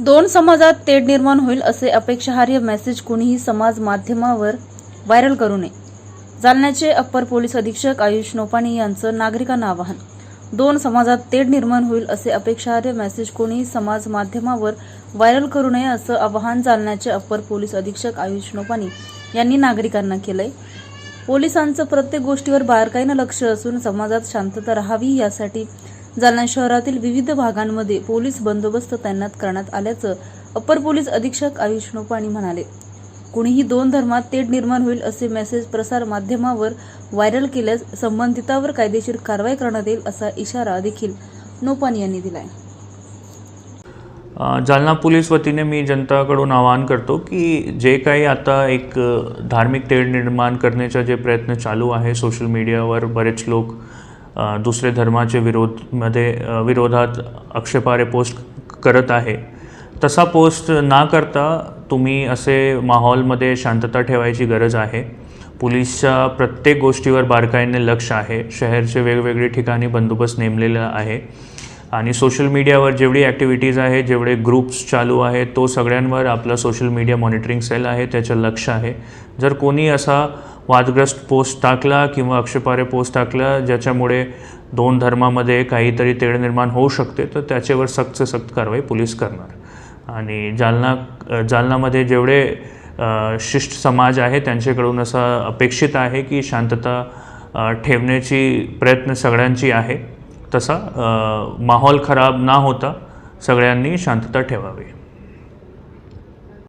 दोन समाजात तेढ निर्माण होईल असे अपेक्षाहार्य मेसेज कोणीही समाज माध्यमावर व्हायरल करू नये. जालन्याचे अप्पर पोलीस अधीक्षक आयुष नोपाणी यांचं नागरिकांना आवाहन. दोन समाजात तेढ निर्माण होईल असे अपेक्षाहार्य मेसेज कोणीही समाज माध्यमावर व्हायरल करू नये असं आवाहन जालन्याचे अप्पर पोलीस अधीक्षक आयुष नोपाणी यांनी नागरिकांना केलंय. पोलिसांचं प्रत्येक गोष्टीवर बारकाईनं लक्ष असून समाजात शांतता राहावी यासाठी जालना शहरातील विविध भागांमध्ये पोलीस बंदोबस्त तैनात करण्यात आल्याचं अपर पोलीस अधीक्षक आयुष नोपाणी म्हणाले. कुणीही दोन धर्मात तेढ निर्माण होईल असे मेसेज प्रसार माध्यमावर व्हायरल केल्यास संबंधितावर कायदेशीर कारवाई करण्यात येईल असा इशारा देखील नोपाणी यांनी दिलाय. जालना पोलीस वतीने मी जनताकडून आवाहन करतो की जे काही आता एक धार्मिक तेढ निर्माण करण्याचा जे प्रयत्न चालू आहे सोशल मीडियावर बरेच लोक दुसरे धर्माचे विरोधमध्ये विरोधात आक्षेपारे पोस्ट करत आहे. तसा पोस्ट ना करता तुम्ही असे माहोलमध्ये शांतता ठेवायची गरज आहे. पोलीसच्या प्रत्येक गोष्टीवर बारकाईने लक्ष आहे. शहरचे वेगवेगळे ठिकाणी बंदोबस्त नेमलेला आहे. आणि सोशल मीडियावर जेवढी ॲक्टिव्हिटीज आहे जेवढे ग्रुप्स चालू आहे तो सगळ्यांवर आपला सोशल मीडिया मॉनिटरिंग सेल आहे त्याचं लक्ष आहे. जर कोणी असा वादग्रस्त पोस्ट टाकला किंवा अक्षपारे पोस्ट टाकला ज्याच्यामुळे दोन धर्मामध्ये काहीतरी तेढ निर्माण होऊ शकते तर त्याच्यावर सक्त सक्त कारवाई पोलीस करणार. आणि जालना जालनामध्ये जेवढे शिष्ट समाज आहे त्यांच्याकडून असं अपेक्षित आहे की शांतता ठेवण्याची प्रयत्न सगळ्यांची आहे. तसा माहोल खराब ना होता सगळ्यांनी शांतता ठेवावी.